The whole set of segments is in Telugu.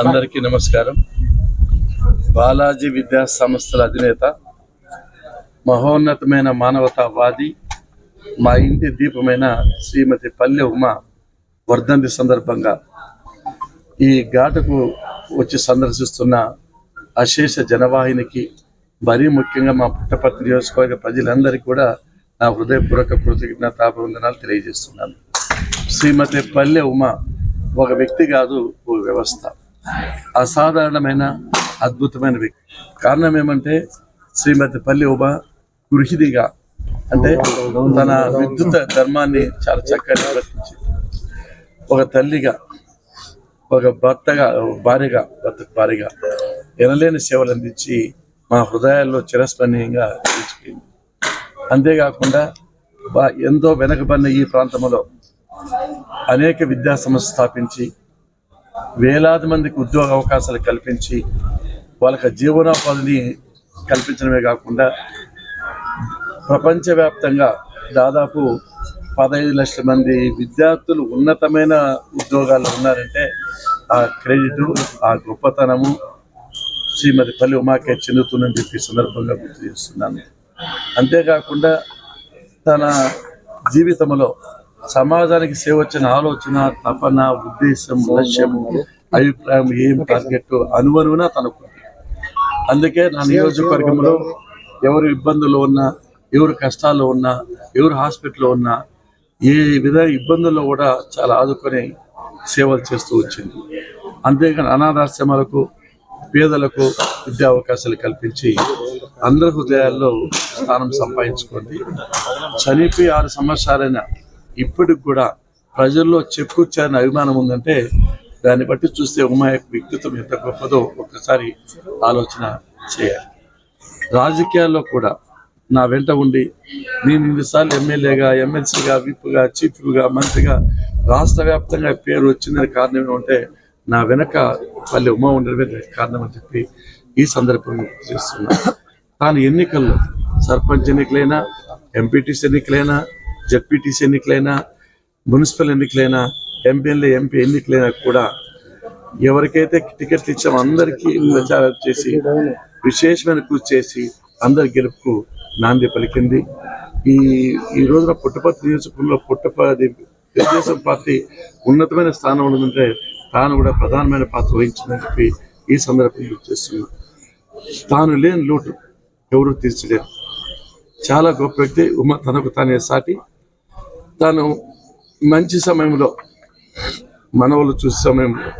అందరికీ నమస్కారం. బాలాజీ విద్యా సంస్థల అధినేత మహోన్నతమైన మానవతావాది మా ఇంటి దీపమైన శ్రీమతి పల్లె ఉమ వర్ధంతి సందర్భంగా ఈ ఘాటుకు వచ్చి సందర్శిస్తున్న అశేష జనవాహినికి మరీ ముఖ్యంగా మా పుట్టపర్తి నియోజకవర్గ ప్రజలందరికీ కూడా నా హృదయపూర్వక కృతజ్ఞతాభివందనాలు తెలియజేస్తున్నాను. శ్రీమతి పల్లె ఉమ ఒక వ్యక్తి కాదు ఒక వ్యవస్థ. అసాధారణమైన అద్భుతమైన వ్యక్తి. కారణం ఏమంటే శ్రీమతి పల్లి ఉమ గృహిణిగా అంటే తన విద్యుత్ ధర్మాన్ని చాలా చక్కగా నిర్వర్తించి ఒక తల్లిగా ఒక భర్తగా భార్యగా భర్తకు భార్యగా ఎనలేని సేవలు అందించి మా హృదయాల్లో చిరస్మరణీయంగా నిలిచిపోయింది. అంతేకాకుండా ఎంతో వెనకబడిన ఈ ప్రాంతంలో అనేక విద్యా సంస్థ స్థాపించి వేలాది మందికి ఉద్యోగ అవకాశాలు కల్పించి వాళ్ళకి జీవనోపాధిని కల్పించడమే కాకుండా ప్రపంచవ్యాప్తంగా దాదాపు పదహైదు లక్షల మంది విద్యార్థులు ఉన్నతమైన ఉద్యోగాల్లో ఉన్నారంటే ఆ క్రెడిట్ ఆ గొప్పతనము శ్రీమతి పల్లి ఉమాకే చెందుతుందని చెప్పి సందర్భంగా గుర్తు చేస్తున్నాను. అంతేకాకుండా తన జీవితంలో సమాజానికి సేవ వచ్చిన ఆలోచన తపన ఉద్దేశం లక్ష్యము అభిప్రాయం ఏం టార్గెట్ అనువనువున తనకు. అందుకే నా నియోజకవర్గంలో ఎవరు ఇబ్బందుల్లో ఉన్నా ఎవరు కష్టాల్లో ఉన్నా ఎవరు హాస్పిటల్లో ఉన్నా ఏ విధంగా ఇబ్బందుల్లో కూడా చాలా ఆదుకొని సేవలు చేస్తూ వచ్చింది. అంతేకాని అనాథాశ్రమాలకు పేదలకు విద్యా అవకాశాలు కల్పించి అందరి హృదయాల్లో స్థానం సంపాదించుకుంది చనిపోయి ఆరు సంవత్సరాలైన ఇప్పటికి కూడా ప్రజల్లో చెప్పుకొచ్చారని అభిమానం ఉందంటే దాన్ని బట్టి చూస్తే ఉమా యొక్క వ్యక్తిత్వం ఎంత గొప్పదో ఒక్కసారి ఆలోచన చేయాలి. రాజకీయాల్లో కూడా నా వెంట ఉండి నేను ఇన్నిసార్లు ఎమ్మెల్యేగా ఎమ్మెల్సీగా విప్గా చీఫ్గా మంత్రిగా రాష్ట్ర వ్యాప్తంగా పేరు వచ్చిందని కారణం ఏమంటే నా వెనక పల్లె ఉమా ఉండడమే కారణం అని చెప్పి ఈ సందర్భంగా చేస్తున్నా తాను ఎన్నికల్లో సర్పంచ్ ఎన్నికలైనా ఎంపీటీసీ ఎన్నికలైనా జడ్పీటీసీ ఎన్నికలైనా మున్సిపల్ ఎన్నికలైనా ఎంపీఎల్ఏ ఎంపీ ఎన్నికలైనా కూడా ఎవరికైతే టికెట్లు ఇచ్చామో అందరికీ ప్రచారం చేసి విశేషమైన కృషి చేసి అందరి గెలుపుకు నాంది పలికింది. ఈ ఈ రోజున పుట్టపర్తి నియోజకవర్గంలో పుట్టపర్తి తెలుగుదేశం పార్టీ ఉన్నతమైన స్థానం ఉందంటే తాను కూడా ప్రధానమైన పాత్ర వహించిందని చెప్పి ఈ సందర్భంగా చేస్తున్నా. తాను లేని లోటు ఎవరు తీర్చలేరు. చాలా గొప్ప వ్యక్తి ఉమ తనకు తానే సాటి తాను మంచి సమయంలో మనవలు చూసే సమయంలో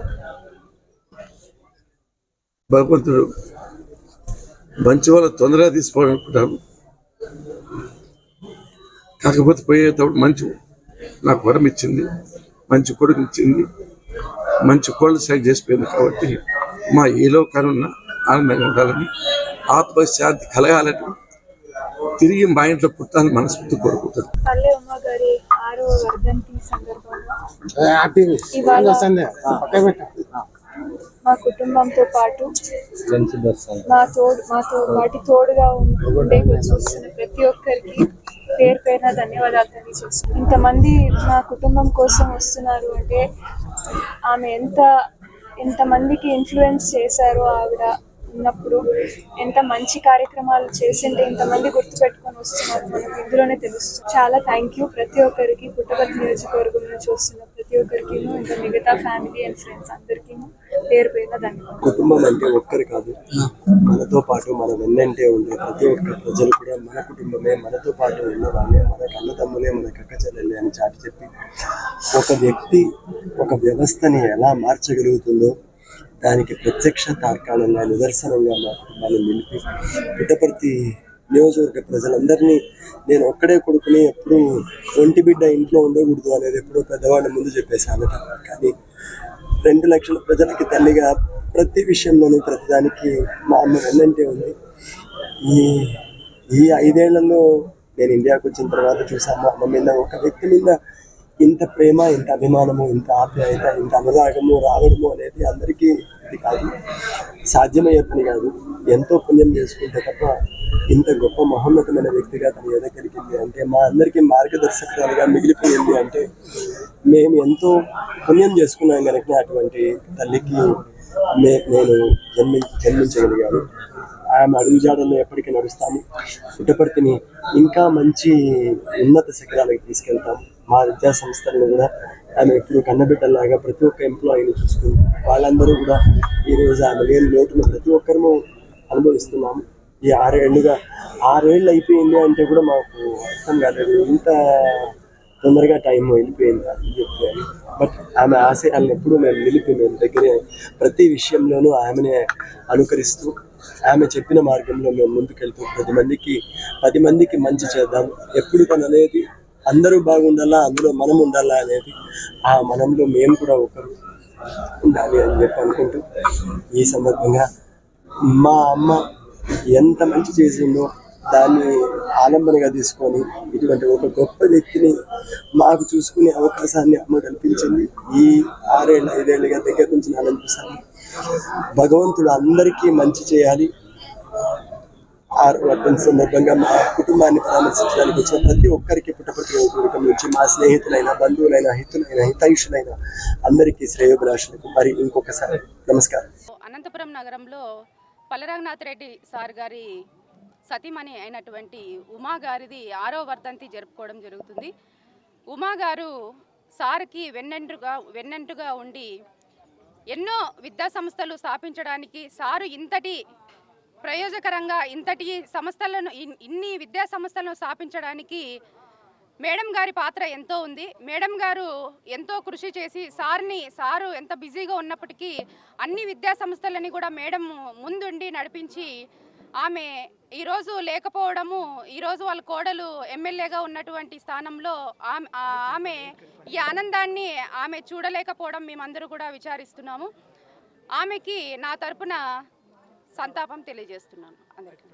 భగవంతుడు మంచి వాళ్ళు తొందరగా తీసుకోవాలనుకుంటాను కాకపోతే పోయేటప్పుడు మంచి నాకు వరం ఇచ్చింది మంచి కొడుకు ఇచ్చింది మంచి కోళ్ళు సైడ్ చేసిపోయింది కాబట్టి మా ఏలో కనున్న ఆనందంగా ఉండాలని ఆత్మశాంతి కలగాలని తిరిగి మా ఇంట్లో పుట్టాలని మనస్ఫూర్తి కోరుకుంటాను గారి వర్ధంతి సందర్భంగా మా కుటుంబంతో పాటు మా తోడు మాతో పాటి తోడుగా ఉండే చూస్తున్న ప్రతి ఒక్కరికి పేరు పేరున ధన్యవాదాలు తెలియజేస్తున్నాను. ఇంతమంది మా కుటుంబం కోసం వస్తున్నారు అంటే ఆమె ఎంత ఎంతమందికి ఇన్ఫ్లుయెన్స్ చేశారో ఆవిడ ఉన్నప్పుడు ఎంత మంచి కార్యక్రమాలు చేసింటే ఇంతమంది గుర్తుపెట్టుకొని వస్తున్నారు మనకు ఇందులోనే తెలుస్తుంది. చాలా థ్యాంక్ యూ ప్రతి ఒక్కరికి పుట్టపర్తి నియోజకవర్గం చూస్తున్న ప్రతి ఒక్కరికి ఇంకా మిగతా ఫ్యామిలీ అండ్ ఫ్రెండ్స్ అందరికీ పేరు పేరున ధన్యవాదాలు. కుటుంబం అంటే ఒక్కరు కాదు మనతో పాటు మన వెన్నంటే ఉండే ప్రతి ఒక్క ప్రజలు కూడా మన కుటుంబమే మనతో పాటు ఉన్నవాళ్ళే మన కన్నతమ్ములే మన కక్క చెల్లెళ్ళే అని చాటి చెప్పి ఒక వ్యక్తి ఒక వ్యవస్థని ఎలా మార్చగలుగుతుందో దానికి ప్రత్యక్ష తార్కాణంగా నిదర్శనంగా మా కుటుంబాన్ని నిలిపి పుట్టపర్తి నియోజకవర్గ ప్రజలందరినీ నేను ఒక్కడే కొడుకుని ఎప్పుడు ఒంటి బిడ్డ ఇంట్లో ఉండకూడదు అనేది ఎప్పుడో పెద్దవాళ్ళ ముందు చెప్పేశాను. కానీ రెండు లక్షల ప్రజలకి తల్లిగా ప్రతి విషయంలోనూ ప్రతిదానికి మా అమ్మ వెన్నంటే ఉంది. ఈ ఈ ఐదేళ్ళలో నేను ఇండియాకు వచ్చిన తర్వాత చూసాము మా అమ్మ మీద ఒక వ్యక్తి మీద ఇంత ప్రేమ ఇంత అభిమానము ఇంత ఆప్యాయత ఇంత అనురాగము రావడము అనేది అందరికీ ఇది కాదు. సాధ్యమయ్యే పని కాదు. ఎంతో పుణ్యం చేసుకుంటే తప్ప ఇంత గొప్ప మహోన్నతమైన వ్యక్తిగా తను ఎదగలిగింది అంటే మా అందరికీ మార్గదర్శకురాలుగా మిగిలిపోయింది అంటే మేము ఎంతో పుణ్యం చేసుకున్నాం కనుక అటువంటి తల్లికి మే నేను జన్మి జన్మించగలిగాను. ఆమె అడుగుజాడల్లో ఎప్పటికీ నడుస్తాము. పుట్టపర్తిని ఇంకా మంచి ఉన్నత శిఖరాలకు తీసుకెళ్తాం. మా విద్యా సంస్థలను కూడా ఆమె ఎప్పుడు కన్నబిడ్డలాగా ప్రతి ఒక్క ఎంప్లాయీని చూసుకుంది వాళ్ళందరూ కూడా ఈరోజు ఆమె లేని లోటును ప్రతి ఒక్కరము అనుభవిస్తున్నాము ఈ ఆరేళ్ళుగా ఆరేళ్ళు అయిపోయింది అంటే కూడా మాకు అర్థం కాలేదు. ఇంత తొందరగా టైం వెళ్ళిపోయింది అని చెప్పి. బట్ ఆమె ఆశయాలను ఎప్పుడూ మేము నిలిపి మేము దగ్గరే ప్రతి విషయంలోనూ ఆమెనే అనుకరిస్తూ ఆమె చెప్పిన మార్గంలో మేము ముందుకెళ్తూ పది మందికి పది మందికి మంచి చేద్దాం. ఎప్పుడు తననేది అనేది అందరూ బాగుండాలా అందులో మనం ఉండాలా అనేది ఆ మనంలో మేము కూడా ఒకరు ఉండాలి అని చెప్పి అనుకుంటూ ఈ సందర్భంగా మా అమ్మ ఎంత మంచి చేసిందో దాన్ని ఆలంబనగా తీసుకొని ఇటువంటి ఒక గొప్ప వ్యక్తిని మాకు చూసుకునే అవకాశాన్ని అమ్మ కల్పించింది. ఈ ఆరేళ్ళు ఐదేళ్ళుగా దగ్గర నుంచి నేను భగవంతుడు అందరికీ మంచి చేయాలి. ఆ వర్ధన సందర్భంగా మా కుటుంబాన్ని పరామర్శించడానికి వచ్చిన ప్రతి ఒక్కరికి పుట్టపర్తి నుంచి మా స్నేహితులైన బంధువులైన హితులైన హితైషులైన అందరికీ శ్రేయోభిలాషులకు. మరి ఇంకొకసారి నమస్కారం. అనంతపురం నగరంలో పలరంగనాథ్ రెడ్డి సార్ గారి సతీమణి అయినటువంటి ఉమా గారిది ఆరో వర్ధంతి జరుపుకోవడం జరుగుతుంది. ఉమా గారు సార్కి వెన్నెంటుగా వెన్నెంటుగా ఉండి ఎన్నో విద్యా సంస్థలు స్థాపించడానికి సారు ఇంతటి ప్రయోజకరంగా ఇంతటి సంస్థలను ఇన్- ఇన్ని విద్యా సంస్థలను స్థాపించడానికి మేడం గారి పాత్ర ఎంతో ఉంది. మేడం గారు ఎంతో కృషి చేసి సార్ని సారు ఎంత బిజీగా ఉన్నప్పటికీ అన్ని విద్యా సంస్థలని కూడా మేడం ముందుండి నడిపించి ఆమె ఈరోజు లేకపోవడము ఈరోజు వాళ్ళ కోడలు ఎమ్మెల్యేగా ఉన్నటువంటి స్థానంలో ఆమె ఆమె ఈ ఆనందాన్ని ఆమె చూడలేకపోవడం మేమందరూ కూడా విచారిస్తున్నాము. ఆమెకి నా తరపున సంతాపం తెలియజేస్తున్నాను. అందరికీ.